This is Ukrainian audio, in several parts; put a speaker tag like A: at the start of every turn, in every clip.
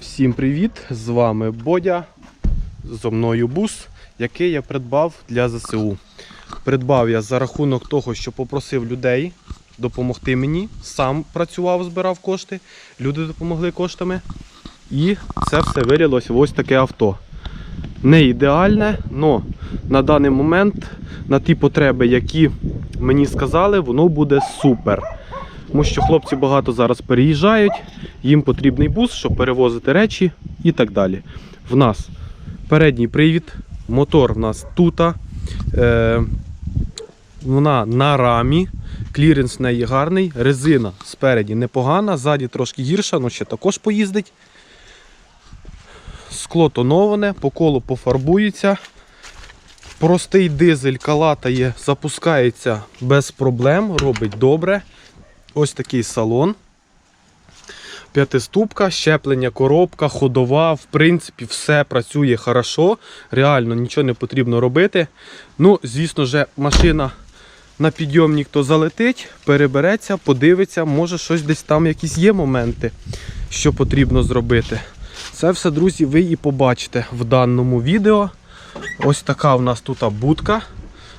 A: Всім привіт! З вами Бодя. Зо мною бус, який я придбав для ЗСУ. Придбав я за рахунок того, що попросив людей допомогти мені. Сам працював, збирав кошти, люди допомогли коштами. І це все вирілося в ось таке авто. Не ідеальне, але на даний момент, на ті потреби, які мені сказали, воно буде супер. Тому що хлопці багато зараз переїжджають, їм потрібний бус, щоб перевозити речі і так далі. В нас передній привід, мотор в нас тут. Е, вона на рамі, кліренс в неї гарний, резина спереді непогана, ззаді трошки гірша, але ще також поїздить. Скло тоноване, по колу пофарбується. Простий дизель калатає, запускається без проблем, робить добре. Ось такий салон. П'ятиступка, щеплення, коробка, ходова. В принципі, все працює хорошо. Реально нічого не потрібно робити. Ну, звісно ж, машина на підйомник то залетить, перебереться, подивиться, може щось десь там якісь є моменти, що потрібно зробити. Це все, друзі, ви і побачите в даному відео. Ось така в нас тут будка.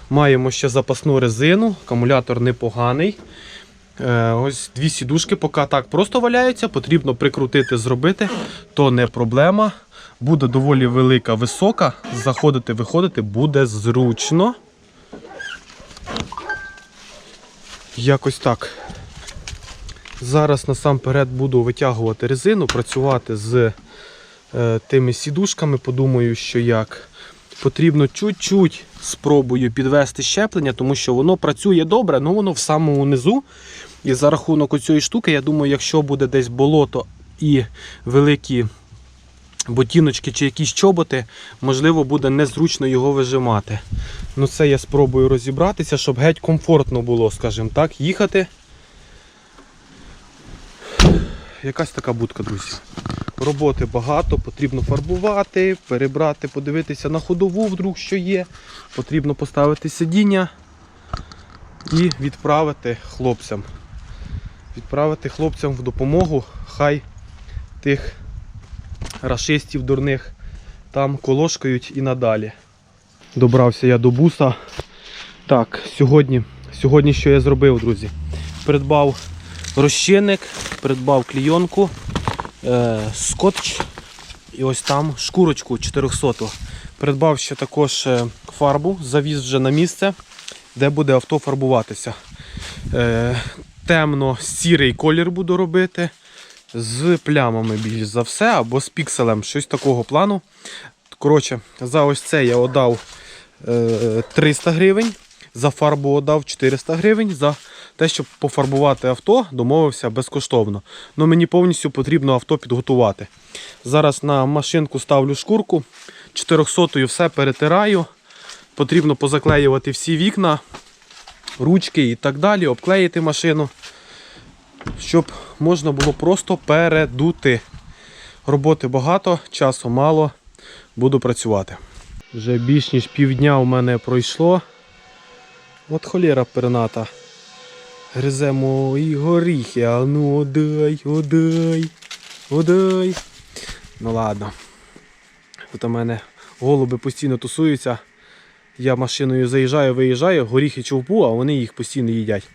A: Маємо ще запасну резину, акумулятор непоганий. Е, Ось дві сідушки, поки так просто валяються, потрібно прикрутити, зробити, то не проблема. Буде доволі велика, висока. Заходити, виходити буде зручно. Якось так. Зараз насамперед буду витягувати резину, працювати з тими сідушками. Подумаю, що як. Потрібно чуть-чуть спробую підвести щеплення, тому що воно працює добре, але воно в самому низу. І за рахунок оцієї штуки, я думаю, якщо буде десь болото і великі ботіночки чи якісь чоботи, можливо, буде незручно його вижимати. Ну це я спробую розібратися, щоб геть комфортно було, скажімо так, їхати. Якась така будка, друзі. Роботи багато, потрібно фарбувати, перебрати, подивитися на ходову, вдруг що є. Потрібно поставити сидіння і відправити хлопцям. Відправити хлопцям в допомогу, хай тих рашистів дурних там колошкають і надалі. Добрався я до буса. Так, сьогодні, сьогодні що я зробив, друзі? Придбав розчинник, придбав клійонку, е, скотч і ось там шкурочку 400. Придбав ще також е, фарбу, завіз вже на місце, де буде авто фарбуватися. Е, Темно-сірий колір буду робити. З плямами більш за все, або з пікселем, щось такого плану. Коротше, за ось це я отдав е, 300 гривень, за фарбу отдав 400 гривень. За те, щоб пофарбувати авто, домовився безкоштовно. Ну мені повністю потрібно авто підготувати. Зараз на машинку ставлю шкурку, 400-ю все перетираю. Потрібно позаклеювати всі вікна, ручки і так далі, обклеїти машину, щоб можна було просто передути. Роботи багато, часу мало, буду працювати. Вже більш ніж півдня у мене пройшло. От холєра перната. Гризе мої горіхи, а ну одай, одай, одай. Ну ладно. Тут у мене голуби постійно тусуються. Я машиною заїжджаю, виїжджаю, горіхи човпу, а вони їх постійно їдять.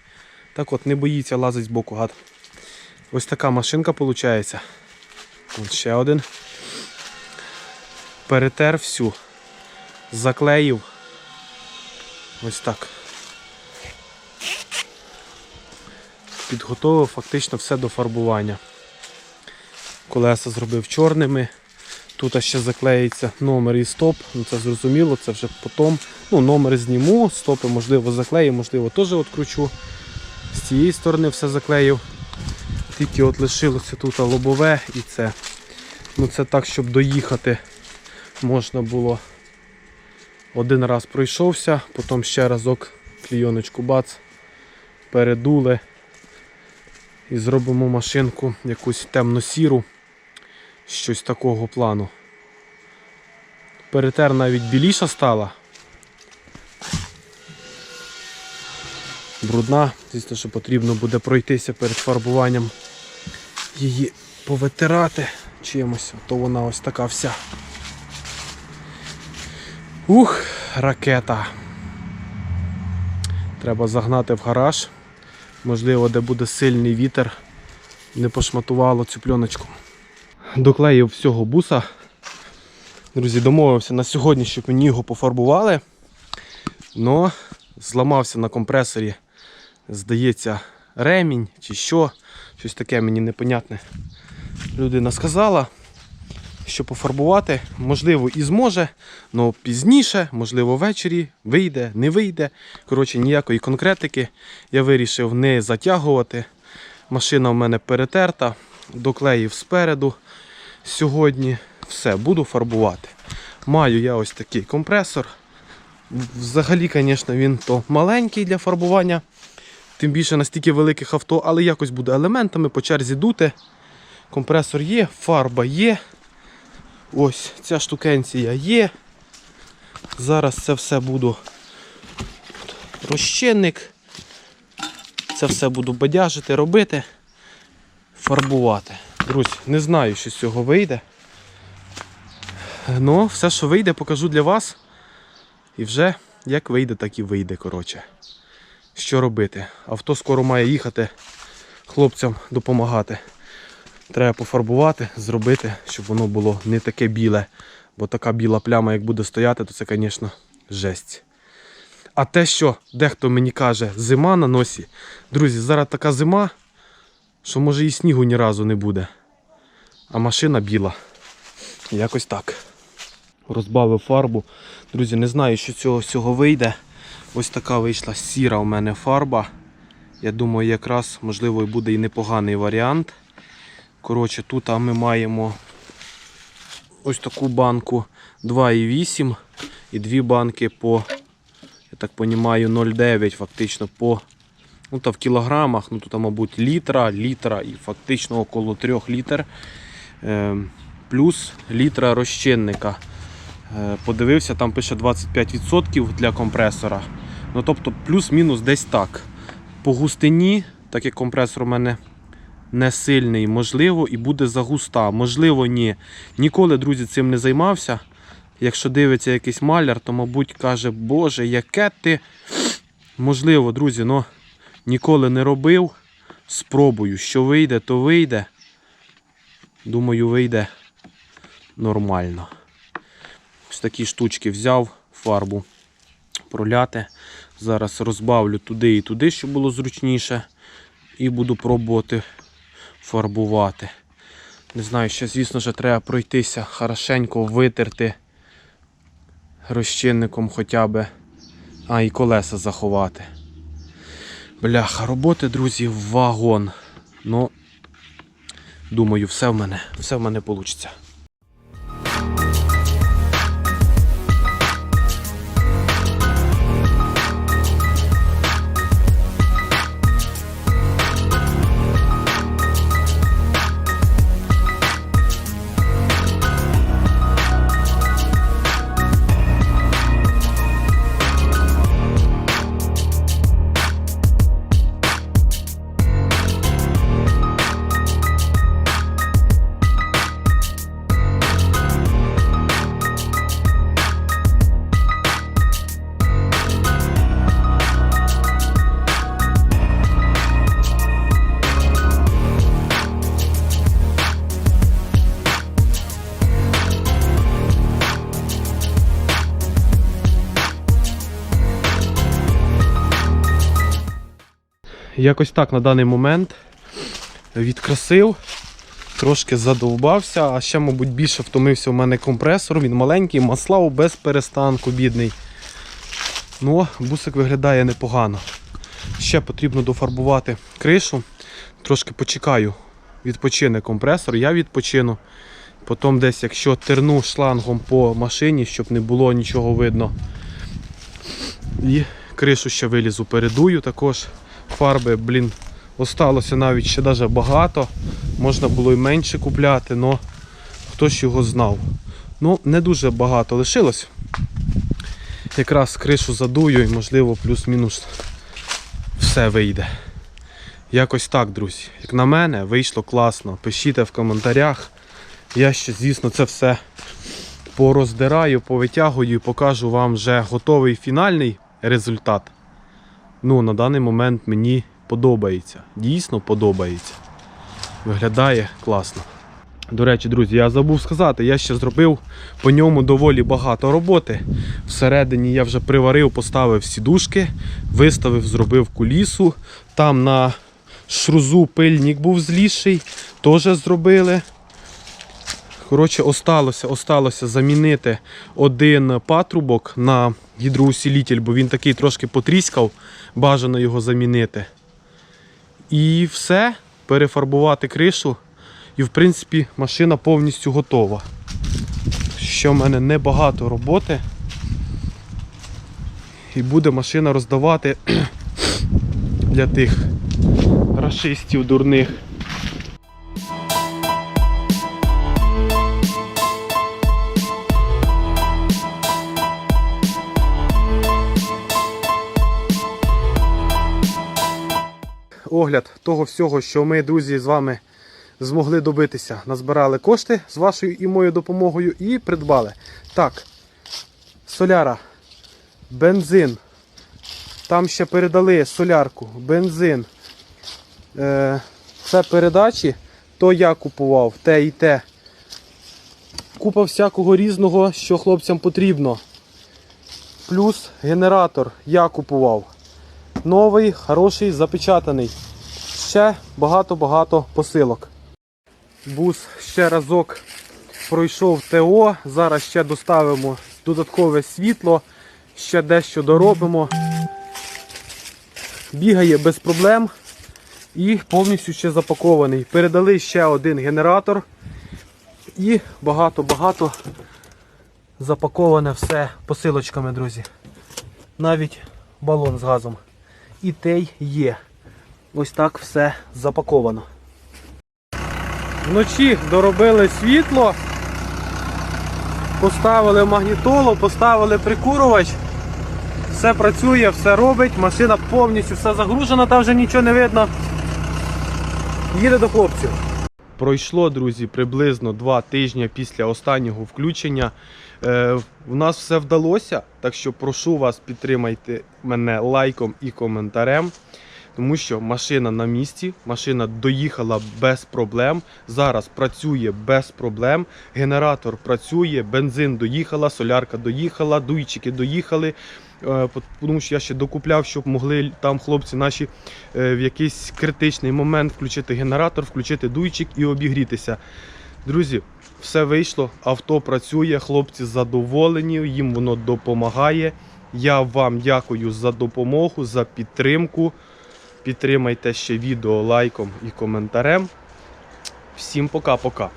A: Так от не боїться лазить з боку гад. Ось така машинка виходить. Ось ще один. Перетер всю. Заклеїв. Ось так. Підготовив фактично все до фарбування. Колеса зробив чорними. Тут ще заклеїться номер і стоп. Ну Це зрозуміло, це вже потім. Ну, Номер зніму, стопи можливо заклею, можливо теж відкручу. З цієї сторони все заклеїв. Тільки от лишилося тут лобове і це. Ну Це так, щоб доїхати можна було. Один раз пройшовся, потім ще разок клійоночку бац, передули і зробимо машинку якусь темно-сіру, щось такого плану. Перетер навіть біліша стала. Брудна, звісно, що потрібно буде пройтися перед фарбуванням її повитирати чимось, то вона ось така вся. Ух, ракета. Треба загнати в гараж. Можливо, де буде сильний вітер, не пошматувало цю пленочку. Доклеїв всього буса. Друзі, домовився на сьогодні, щоб мені його пофарбували. Но зламався на компресорі, здається, ремінь чи що. Щось таке мені непонятне. Людина сказала, що пофарбувати, можливо, і зможе, але пізніше, можливо, ввечері вийде, не вийде. Коротше, ніякої конкретики. Я вирішив не затягувати. Машина в мене перетерта, доклеїв спереду. Сьогодні все, буду фарбувати. Маю я ось такий компресор. Взагалі, звісно, він то маленький для фарбування. Тим більше на стільки великих авто, але якось буде елементами по черзі дути. Компресор є, фарба є. Ось ця штукенція є. Зараз це все буду розчинник. Це все буду бадяжити, робити, фарбувати. Друзі, не знаю, що з цього вийде. Ну, все, що вийде, покажу для вас. І вже як вийде, так і вийде, коротше. Що робити? Авто скоро має їхати хлопцям допомагати. Треба пофарбувати, зробити, щоб воно було не таке біле. Бо така біла пляма, як буде стояти, то це, звісно, жесть. А те, що дехто мені каже, зима на носі. Друзі, зараз така зима, що може і снігу ні разу не буде. А машина біла. Якось так. Розбавив фарбу. Друзі, не знаю, що цього всього вийде. Ось така вийшла сіра у мене фарба. Я думаю, якраз можливо буде і непоганий варіант. Коротше, тут ми маємо ось таку банку 2,8 і дві банки по, я так розумію, 0,9 фактично по ну, та в кілограмах. Ну тут, мабуть, літра, літра і фактично около 3 літр. Е, плюс літра розчинника. Е, подивився, там пише 25% для компресора. Ну, тобто плюс-мінус десь так. По густині, так як компресор у мене не сильний, можливо, і буде загуста. Можливо, ні. Ніколи, друзі, цим не займався. Якщо дивиться якийсь маляр, то, мабуть, каже, Боже, яке ти. Можливо, друзі, но ніколи не робив. Спробую, що вийде, то вийде. Думаю, вийде нормально. Ось такі штучки взяв, фарбу проляти. Зараз розбавлю туди і туди, щоб було зручніше. І буду пробувати фарбувати. Не знаю, ще, звісно вже треба пройтися, хорошенько витерти розчинником хоча б. А, і колеса заховати. Бляха, роботи, друзі, вагон. Ну, думаю, все в мене, все в мене вийде. Якось так на даний момент відкрасив, трошки задовбався, а ще, мабуть, більше втомився у мене компресор. Він маленький, маслав без перестанку, бідний. Ну, бусик виглядає непогано. Ще потрібно дофарбувати кришу. Трошки почекаю, відпочине компресор, я відпочину. Потім десь, якщо терну шлангом по машині, щоб не було нічого видно. І кришу ще вилізу, передую також. Фарби, блін, осталося навіть ще даже багато. Можна було і менше купляти, але хтось його знав. Ну, не дуже багато лишилось. Якраз кришу задую і можливо плюс-мінус все вийде. Якось так, друзі. Як на мене, вийшло класно. Пишіть в коментарях, Я ще, звісно, це все пороздираю, повитягую і покажу вам вже готовий фінальний результат. Ну, на даний момент мені подобається. Дійсно подобається. Виглядає класно. До речі, друзі, я забув сказати, я ще зробив по ньому доволі багато роботи. Всередині я вже приварив, поставив сідушки, виставив, зробив кулісу. Там на шрузу пильник був зліший, теж зробили. Коротше, осталося, осталося замінити один патрубок на гідроусилитель, бо він такий трошки потріскав, бажано його замінити. І все, перефарбувати кришу. І в принципі машина повністю готова. Ще в мене небагато роботи. І буде машина роздавати для тих расистів дурних. Огляд того всього, що ми, друзі, з вами змогли добитися. Назбирали кошти з вашою і моєю допомогою і придбали. Так, соляра, бензин. Там ще передали солярку, бензин. Це передачі, то я купував, те і те. Купа всякого різного, що хлопцям потрібно. Плюс генератор я купував. Новий, хороший, запечатаний. Ще багато-багато посилок. Бус ще разок пройшов ТО. Зараз ще доставимо додаткове світло, ще дещо доробимо. Бігає без проблем і повністю ще запакований. Передали ще один генератор і багато-багато запаковане все посилочками, друзі. Навіть балон з газом. І той є. Ось так все запаковано. Вночі доробили світло, поставили магнітолу, поставили прикурувач. Все працює, все робить, машина повністю все загружена, там вже нічого не видно. Їде до хлопців. Пройшло, друзі, приблизно два тижні після останнього включення. Е, у нас все вдалося, так що прошу вас підтримайте мене лайком і коментарем. Тому що машина на місці, машина доїхала без проблем. Зараз працює без проблем. Генератор працює, бензин доїхала, солярка доїхала, дуйчики доїхали. Е, Тому що я ще докупляв, щоб могли там хлопці наші е, в якийсь критичний момент включити генератор, включити дуйчик і обігрітися. Друзі, все вийшло, авто працює, хлопці задоволені, їм воно допомагає. Я вам дякую за допомогу, за підтримку. Підтримайте ще відео лайком і коментарем. Всім пока-пока.